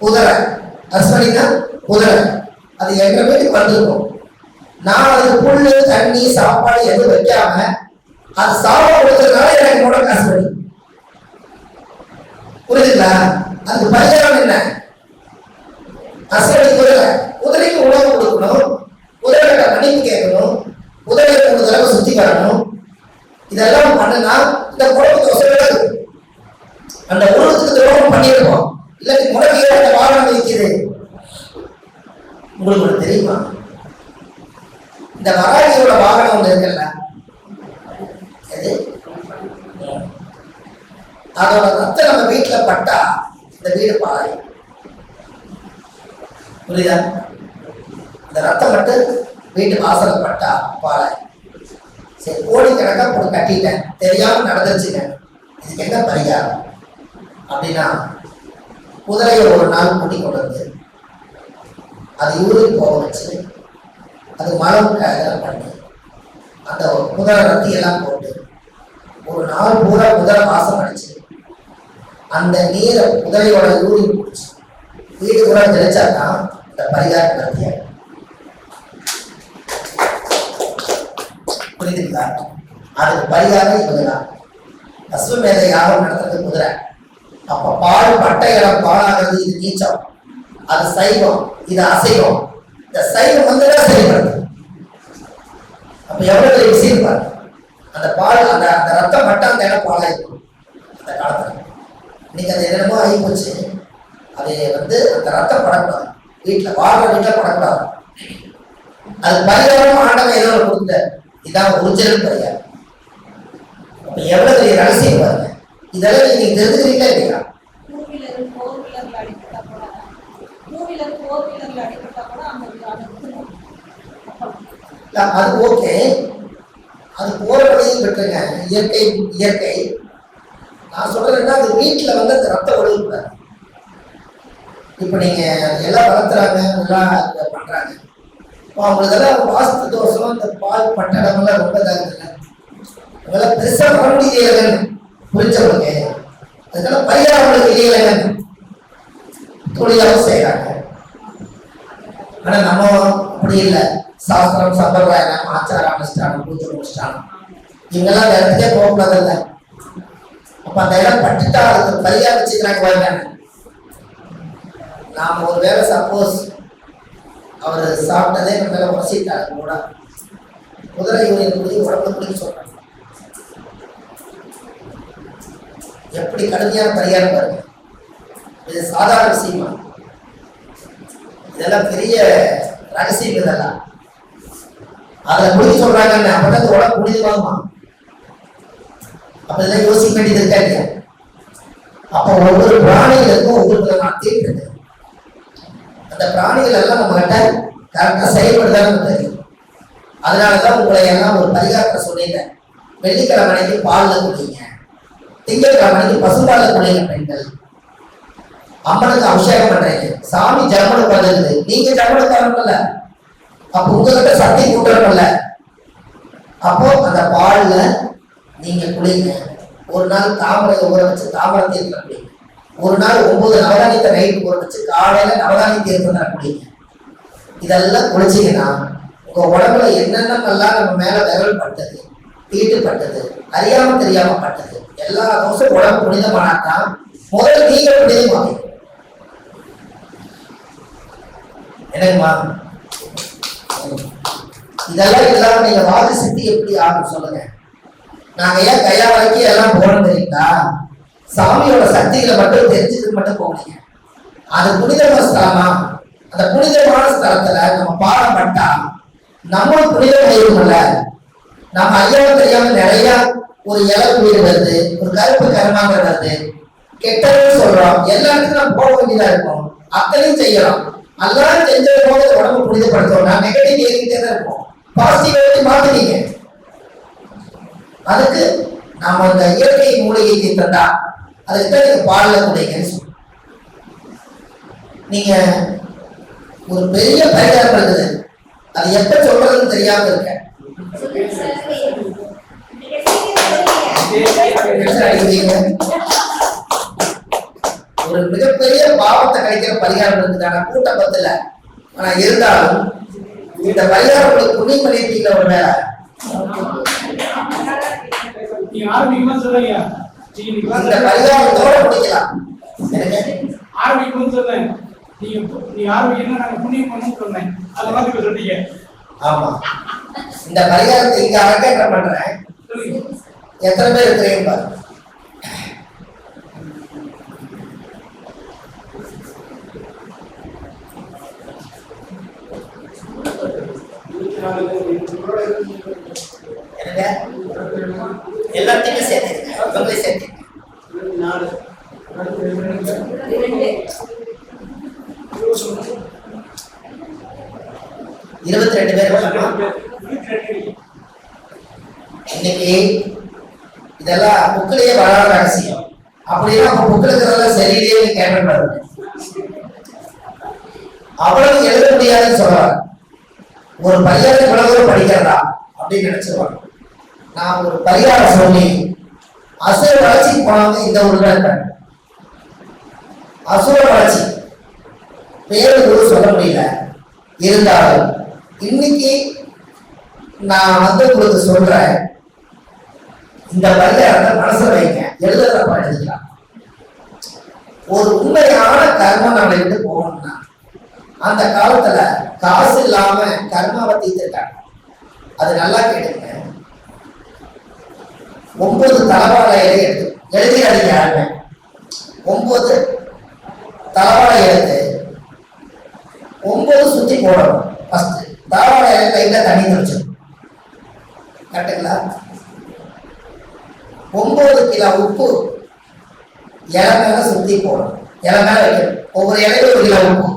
குதிரை அஸ்வனினா குதிரை அது எங்க வீட்டுக்கு வந்திருக்கும்? நான் அது புல்லு தண்ணி சாப்பாடு எதுவும் வைக்காம அது சாப்பாடு கொடுத்ததுனால எனக்கு கூட காசு வழி புரியுதுங்களா அது பையன் என்ன அஸ்வனி குதிரை குதிரைக்கு உணவு கொடுக்கணும் குதிரைகிட்ட மன்னிப்பு கேட்கணும் குதிரையை மூணு தடவை சுத்தி வரணும் இதெல்லாம் பண்ணுனா இந்த குழப்பத்தை வசதியாக அந்த உருவத்துக்கு துரோகம் பண்ணியிருக்கோம் இல்லாட்டி முறையே அந்த வாகனம் வைக்குது உங்களுக்கு ஒண்ணு தெரியுமா இந்த வராகியோட வாகனம் ஒன்று இருக்குல்ல எது அதோட ரத்தம் நம்ம வீட்டுல பட்டா இந்த வீடு பாய் புரியுதா? இந்த ரத்தம் மட்டும் வீட்டு வாசல்ல பட்டா பாலை சரி கோடிக்கணக்கா போட்டு கட்டிட்டேன். தெரியாம நடந்துருச்சுங்க. இதுக்கு என்ன பரிகாரம்? அப்படின்னா குதிரையை ஒரு நாள் கூட்டி கொண்டு வந்து அது ஊருக்கு போக வச்சு அது மரம் இதெல்லாம் பண்ணி அந்த குதிரை ரத்தி எல்லாம் போட்டு ஒரு நாள் பூரா குதிரை வாசம் அடிச்சு அந்த நீரை உதவியோட யூரின் குடிச்சு வீடு கூட தெளிச்சாதான் இந்த பரிகாரம் நடத்திய? புரியுதுங்களா? அதுக்கு பரிகாரம் இவங்கதான் அஸ்வமேத யாகம் நடத்துறது குதிரை. அப்ப பால் பட்டை இடம் பாலாகிறது இது நீச்சம். அது சைவம் இது அசைவம். இந்த சைவம் வந்து செயல்படுது அப்ப எவ்வளவு பெரிய விஷயம் பாரு அந்த பால் அந்த அந்த ரத்தம் மட்டும் அந்த இடம் பாலாயிருக்கும் அந்த காலத்துல. இன்னைக்கு அது என்னமோ ஆகி போச்சு. அது வந்து அந்த ரத்தம் படக்கூடாது வீட்டுல வாழ்ற வீட்டுல படக்கூடாது அது பரிகாரம் ஆண்டவன் ஏதோ ஒண்ணு கொடுத்த இதான் ஒரிஜினல் பரிகாரம். அப்ப எவ்வளவு பெரிய ரகசியம் பாருங்க. இதெல்லாம் நீங்க தெரிஞ்சுக்கிறீங்களா இல்லையா? அது ஓகே அது போற வழியில் விட்டுருங்க இயற்கை இயற்கை. நான் சொல்றேன்னா அது வீட்டுல வந்து அந்த ரத்தம் ஒழுங்குறாங்க இப்ப நீங்க எல்லாம் வளர்த்துறாங்க எல்லாம் பண்றாங்க. இப்போ அவங்களுக்கெல்லாம் வாஸ்து தோஷம் இந்த பால் பட்டடமெல்லாம் ரொம்ப இதாகுதுல்ல அதெல்லாம் பெருசா வர முடியலைங்க புரிஞ்சவங்க. அதனால பையன் அவங்களுக்கு இல்லைங்க தொழிலாக செய்யறாங்க ஆனா நம்ம அப்படி இல்லை. சாஸ்திரம் சம்பிரதாயம் ஆச்சார அனுஷ்டானம் பூஜை அனுஷ்டானம் இவங்கெல்லாம் அந்த போகக்கூடாதுல்ல அப்ப அந்த இடம் பட்டுட்டா அதுக்கு பரியா வச்சுக்கிறாங்க பாருங்க நாம ஒரு வேளை சப்போஸ் அவர் சாப்பிட்டதே நம்ம மேல உரசிட்டாரு கூட குதிரை யூனியன் உடம்பு குடிக்க சொல்றாங்க. எப்படி கடுமையான பரிகாரம் பாருங்க. இது சாதாரண விஷயமா. இதெல்லாம் பெரிய ரகசியம் இதெல்லாம். அதை முடிஞ்சு சொல்றாங்க அப்பதான் உடம்பு முடிஞ்சு வாங்குமா இதெல்லாம் யோசிக்க வேண்டியது இருக்கா இல்லையா அப்ப ஒவ்வொரு பிராணிகளுக்கும் ஒவ்வொரு விதமான தீட்டு இருக்கு அந்த பிராணிகள் எல்லாம் நம்ம கிட்ட கரெக்டா செயல்படுதான்னு தெரியும். அதனாலதான் உங்களை எல்லாம் ஒரு பரிகாரத்தை சொல்லிட்டேன் வெள்ளிக்கிழமை அன்னைக்கு பால்ல குடிங்க. திங்கட்கிழமை அன்னைக்கு குடிங்க பெண்கள். அம்மனுக்கு அபிஷேகம் பண்றீங்க. சாமி ஜெர்மனுக்கு வந்தது நீங்க ஜெர்மனுக்கு வரணும்ல அப்ப உங்ககிட்ட சக்தி கூட்டணும்ல அப்போ அந்த பால்ல நீங்க குளிங்க. ஒரு நாள் தாமரை ஊற வச்சு தாமரை தீர்த்தம் குடிங்க. ஒரு நாள் ஒன்பது நவதானியத்தை நைட்டு ஊற வச்சு காலையில நவதானிய தீர்த்தம் குடிங்க. இதெல்லாம் குளிச்சீங்கன்னா உங்க உடம்புல என்னென்னலாம் நம்ம மேல விரல் பட்டது தீட்டு பட்டது அறியாம தெரியாம பட்டது எல்லா தோசம் உடம்பு புனிதமானாதான் முதல்ல நீங்க புனிதமாக என்னங்கம்மா? இதெல்லாம் இல்லாம நீங்க வாதி சித்தி எப்படி ஆகும் சொல்லுங்க. நாங்க ஏன் கையா வரைக்கும் எல்லாம் போறோம் தெரியுங்களா? சாமியோட சக்திகளை மட்டும் தெரிஞ்சுக்கிட்டு மட்டும் போனீங்க அது புனிதமான ஸ்தலமா அந்த புனிதமான ஸ்தலத்துல நம்ம பாடம் பட்டா நம்மளும் புனிதம் செய்யணும்ல நம்ம ஐயாவை தெரியாம நிறைய ஒரு இலை வீடு வருது ஒரு கருப்பு கருமாங்க வருது. கெட்டதுன்னு சொல்றோம். எல்லா இடத்துக்கும் நம்ம போக வேண்டியதா இருக்கும். அத்தனையும் செய்யறோம். எல்லாம் செஞ்சது போது உடம்பு புனிதப்படுத்தோம்னா நெகட்டிவ் ஏறிக்கிட்டே தான் இருக்கும் பாசிட்டிவ் மாத்தினீங்க அதுக்கு நாம அந்த இயற்கை மூலிகையை கேட்டால் அது தான் நீங்க பாடல குடிங்கன்னு சொல்லுவோம் நீங்க ஒரு பெரிய பரிகாரம் இருக்குது அது எப்ப சொல்றதுன்னு தெரியாம இருக்க. ஒரு மிகப்பெரிய பாவத்தை கழிக்கிற பரிகாரம் இருக்குதான கூட்டம் பத்துல. ஆனா இருந்தாலும் இந்த பரிகாரம் உங்களுக்கு புண்ணியம் பண்ணிட்டீங்க ஒரு வேலை நீங்க ஆரம்பிக்கணும்னு சொல்றீங்க இந்த பரிகாரத்தோட முடிக்கலாம். ஆரம்பிக்கணும்னு நீங்க நீ ஆரம்பிக்கணும் நாங்க புண்ணியம் பண்ணணும்னு சொன்னேன். இப்ப சொன்னீங்க ஆமா. இந்த பரிகாரத்தை இங்க அரங்கேற்றம் பண்றேன். சொல்லுங்க எத்தனை பேர் இருக்கிறீங்க பாருங்க என்னங்க எல்லாத்தையுமே சேர்த்துருங்க உங்களே சேர்த்துருங்க இருபத்தி ரெண்டு பேர் இன்னைக்கு இதெல்லாம் புக்கிலேயே வராத ரகசியம். அப்படின்னா அப்ப புக்கில் இருக்கிறதெல்லாம் சரியிலேயே கேப்டன் பண்ணுங்க அவ்வளவு எழுத முடியாதுன்னு சொல்றாங்க. ஒரு பரிகாரம் இவ்வளவு படிக்கிறதா அப்படின்னு நினைச்சிருவாங்க. நான் ஒரு பரிகாரம் சொல்லி அசுர வளர்ச்சிக்கு போனாங்க இந்த ஊர்ல தான் இருக்காங்க அசுர வளர்ச்சி. பேரு கூட சொல்ல முடியல. இருந்தாலும் இன்னைக்கு நான் வந்து உங்களுக்கு சொல்றேன். இந்த பரிகாரத்தை மனசுல வைங்க. எழுத எழுதிக்கலாம் ஒரு உண்மையான கர்மம் நம்மளை விட்டு போகணும்னா அந்த காலத்துல காசு இல்லாம கர்மாவை தீர்த்துட்டாங்க. அது நல்லா கேட்டுங்க ஒன்பது தலவாழை இலை எடுத்து எழுதியாதீங்க யாருமே. ஒன்பது தலவாழை எழுத்து ஒன்பது சுத்தி போடணும். ஃபர்ஸ்ட் தலவாழை தண்ணி தெளிச்சிடும். கரெக்டுங்களா? ஒன்பது கிலோ உப்பு இலை மேல சுத்தி போடணும். இலை மேல வைக்கணும். ஒவ்வொரு இலையும் ஒரு கிலோ உப்பு.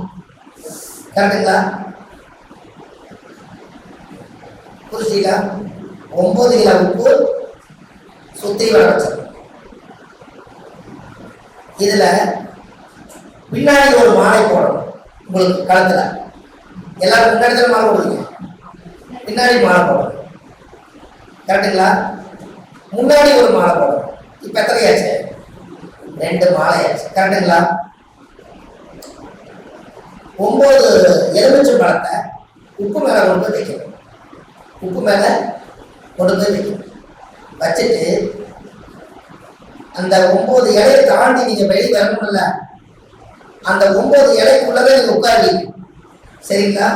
கரெக்டுங்களா? புரிஞ்சுங்களா ஒன்பது கிலோ உப்பு சுத்தி வளர்ச்சிடும் இதில் இதுல பின்னாடி ஒரு மாலை போடணும். உங்களுக்கு கழுத்துல எல்லாரும் முன்னாடி தான் மாலை போடுவீங்க பின்னாடி மாலை போடுறோம். கரெக்டுங்களா முன்னாடி ஒரு மாலை போடணும் இப்ப எத்தனையாச்சு? ரெண்டு மாலையாச்சு. கரெக்டுங்களா ஒன்பது எலுமிச்சை பழத்தை உப்பு மேல கொண்டு போய் வைக்கணும். உப்பு மேல கொண்டு போய் வைக்கணும். வச்சுட்டு அந்த ஒன்பது இலையை தாண்டி நீங்க வெளியே வரணும்ல அந்த ஒன்பது இலைக்குள்ளதான் நீங்க உட்காருவீங்க சரிங்களா?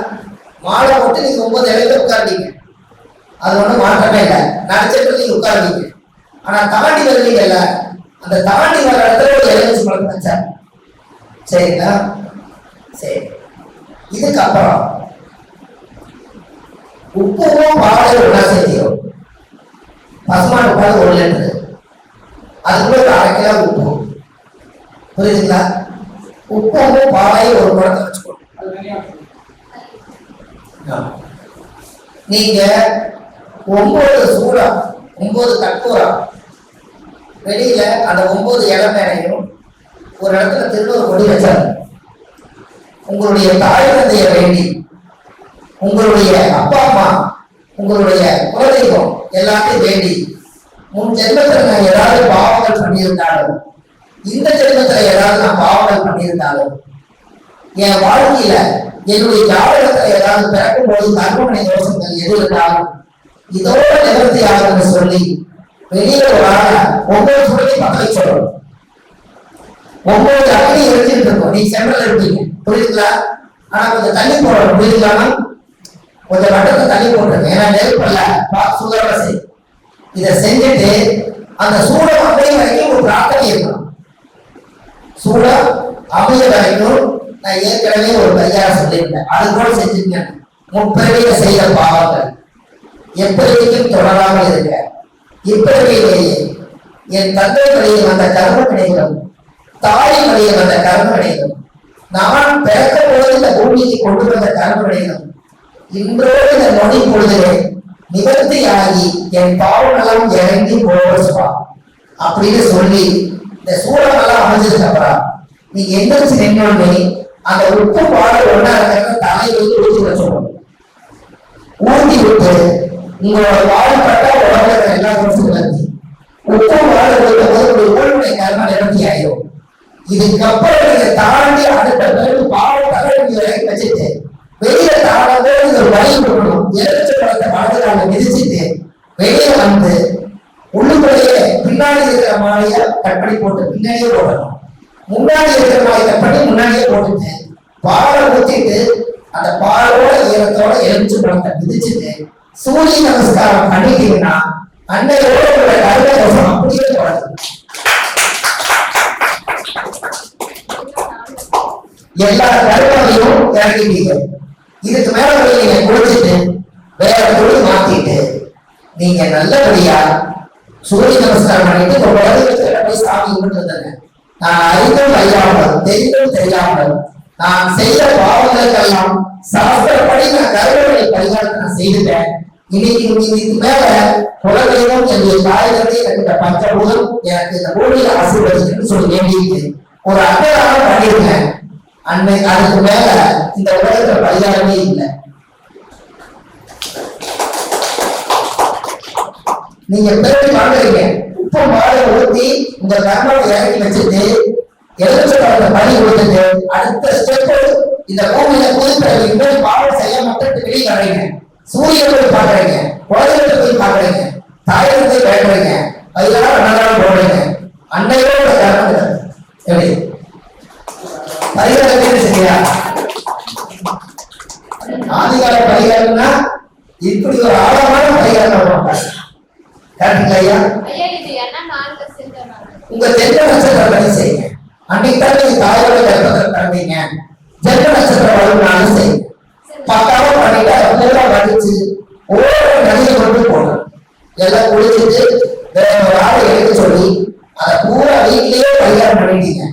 மாலை போட்டு நீங்க ஒன்பது இலையில உட்காருவீங்க அது ஒண்ணும் மாற்றமே இல்லை. நடிச்சிட்டு நீங்க உட்காந்தீங்க ஆனா தாண்டி வருவீங்கல்ல அந்த தாண்டி வர இடத்துல ஒரு எலுமிச்சை பழத்தை வச்சார். சரிங்களா? சரி. இதுக்கப்புறம் உப்புவும் பாலையும் ஒன்றா சேர்த்திடும் பசுமாட்டு பால் ஒரு லிட்டரு. அதுக்குள்ள ஒரு அரை கிலோ உப்பு. புரியுதுங்களா? உப்பும் பாலையும் ஒரு குடத்தை வச்சுக்கணும். நீங்க ஒன்பது சூடம் ஒன்பது கற்பூரம் வெளியில அந்த ஒன்பது இலை மேலையும் ஒரு இடத்துல திருநூறு கொடி வச்சாரு உங்களுடைய தாய் தந்தைய வேண்டி உங்களுடைய அப்பா அம்மா உங்களுடைய குலதெய்வம் எல்லாத்தையும் வேண்டி முன் ஜென்மத்தில் நான் ஏதாவது பாவங்கள் பண்ணியிருந்தாலும் இந்த ஜென்மத்தில் ஏதாவது நான் பாவங்கள் பண்ணியிருந்தாலும் என் வாழ்க்கையில என்னுடைய ஜாதகத்துல ஏதாவது பிறக்கும் போது கர்மமனை தோஷங்கள் எது இருந்தாலும் இதோட நிவர்த்தி ஆகும்னு சொல்லி வெளியில ஒரு ஆள ஒவ்வொரு சுடலையும் பத்த வச்சிடணும் ஒவ்வொரு அக்னி எழுதிட்டு இருக்கும் நீ சென்ட்ரல் இருப்பீங்க. புரியுதுங்களா? ஆனா கொஞ்சம் தண்ணி போடணும். புரியுதுங்களா கொஞ்சம் வட்டத்தை தண்ணி போட்டுருங்க. ஏன்னா நெருப்பல்ல பா சுதரவ செய் இதை செஞ்சுட்டு அந்த சூடம் அப்படியே வரைக்கும் ஒரு பிரார்த்தனை இருக்கணும். சூட அமைய வரைக்கும் நான் ஏற்கனவே ஒரு பரிகாரம் சொல்லியிருந்தேன். அது கூட செஞ்சுங்க முப்பிறவியில செய்த பாவங்கள். எப்பிறவிக்கும் தொடராமல் இருக்க இப்பிறவியிலேயே என் தந்தை வழியில் வந்த கர்ம வினைகளும் தாய் வழியில் வந்த கர்ம வினைகளும் நான் பிறக்க போது இந்த பூமிக்கு கொண்டு வந்த கர்ம வினைகளும் இன்றோடு இந்த நொடி பொழுதிலே நிவர்த்தியாகி என் பாவமெல்லாம் இறங்கி போவா அப்படின்னு சொல்லி இந்த சூழலெல்லாம் அமைஞ்சதுக்கு அப்புறம் நீ எந்திரிச்சு நின்னோடனே அந்த உப்பு பாடல் ஒன்னா இருக்கிறத தலையில வந்து ஊற்றி வச்சிடணும் ஊற்றி விட்டு உங்களோட வாழ்பட்ட உடம்புல எல்லா குறைச்சும் உப்பு பாடல் வைக்கும் போது ஒரு ஊழ்வினை கர்ம நிரம்பி ஆயிடும் இதுக்கப்புறம் நீங்க தாண்டி அடுத்த பிறகு பாவம் தகவல் வரைக்கும் வச்சுட்டு வெளியில தாழவே நீங்க வழி கொடுக்கணும் எதிர்த்து படத்தை வலதுகால மிதிச்சுட்டு வெளியே வந்து உள்ளுக்குள்ளேயே பின்னாடி இருக்கிற மாலையை கட் பண்ணி போட்டு பின்னாடியே போடணும். முன்னாடி இருக்கிற மாலை பண்ணி முன்னாடியே போட்டுட்டு பாலை ஊத்திட்டு அந்த பாலோட ஈரத்தோட எலுமிச்சு பழத்தை மிதிச்சுட்டு சூரிய நமஸ்காரம் பண்ணிட்டீங்கன்னா அன்னையோட உள்ள கருணை தோஷம் அப்படியே தொடரும். எல்லா கருணையும் இறங்கிட்டீங்க இதுக்கு மேல நீங்க குளிச்சுட்டு வேற தொழில் மாத்திட்டு நீங்க நல்லபடியா சூரிய நமஸ்காரம் பண்ணிட்டு உங்க உலகத்துல போய் சாமி கும்பிட்டு வந்தேங்க நான் அறிந்தும் அறியாமல் தெரிந்தும் தெரியாமல் நான் செய்த பாவங்களுக்கெல்லாம் சாஸ்திரப்படி நான் கருவறை பரிகாரத்தை நான் செய்துட்டேன். இன்னைக்கு இதுக்கு மேல குலதெய்வம் என்னுடைய தாயகத்தை எனக்கு பஞ்சபூதம் எனக்கு இந்த பூமியில ஆசீர்வதிக்கணும்னு சொல்லி ஒரு அன்னதானம் பண்ணிருக்கேன் அன்னை அதுக்கு மேல இந்த உலகத்துல பரிகாரமே இல்லை. நீங்க பேர் பாக்குறீங்க உப்பு மாலை ஊற்றி உங்க கர்மாவை இறங்கி வச்சுட்டு எழுச்சப்பட்ட பணி கொடுத்துட்டு அடுத்த ஸ்டெப் இந்த பூமியில புதுப்பிறகு இன்னும் பாவம் செய்ய மட்டும் வெளியே வர்றீங்க. சூரியனை போய் பாக்குறீங்க குழந்தைகளை போய் பாக்குறீங்க தாயகத்தை பயப்படுறீங்க அதெல்லாம் ரெண்டாவது போடுறீங்க அன்னையோட கர்மம் எப்படி? பரிகாரம் சரியா ஆதிகால பரிகாரம்னா இப்படி ஒரு ஆழமான பரிகாரம் வருவாங்க கரெக்ட் ஐயா ஐயா இது என்ன நாள்ல செஞ்சோம் உங்க ஜென்ம நட்சத்திரம் படி செய்யுங்க. அன்னைக்கு தான் நீங்க தாயோட கர்ப்பத்தை பிறந்தீங்க. ஜென்ம நட்சத்திரம் வளர்ந்தாலும் செய்யுங்க. பக்காவும் பண்ணிட்டு அதெல்லாம் பூரா வடிச்சு ஓர நதியை கொண்டு போகணும். எல்லாம் குளிச்சுட்டு வேற ஒரு ஆளை எடுக்க சொல்லி அதை பூரா வீட்லயே பரிகாரம் பண்ணிட்டீங்க.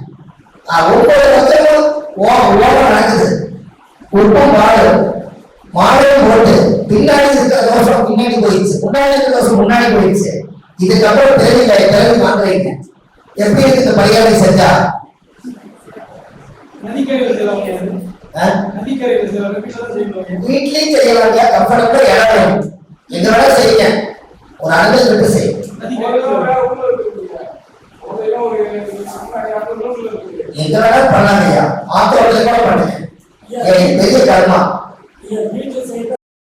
ஒவ்வொரு நட்சத்திரம் ஓ- ஓரம் நடக்குது உப்பும் மாடும் மாடும் போட்டு பின்னாடி இருக்கிற தோஷம் பின்னாடி போயிடுச்சு. முன்னாடி இருக்கிற தோஷம் முன்னாடி போயிடுச்சு. இதுக்கப்புறம் எப்படி இந்த பரிகாரம் செஞ்சா? வீட்லயும் இல்லையா கம்ஃபர்டபுளா இடம் எங்க வேணா செய்யுங்க. ஒரு அனுமதி விட்டு செய்யும் எங்க வேணா பண்ணாங்க ஐயா ஆத்தோட்டத்துல கூட பண்ணுங்க. பெரிய கர்மா.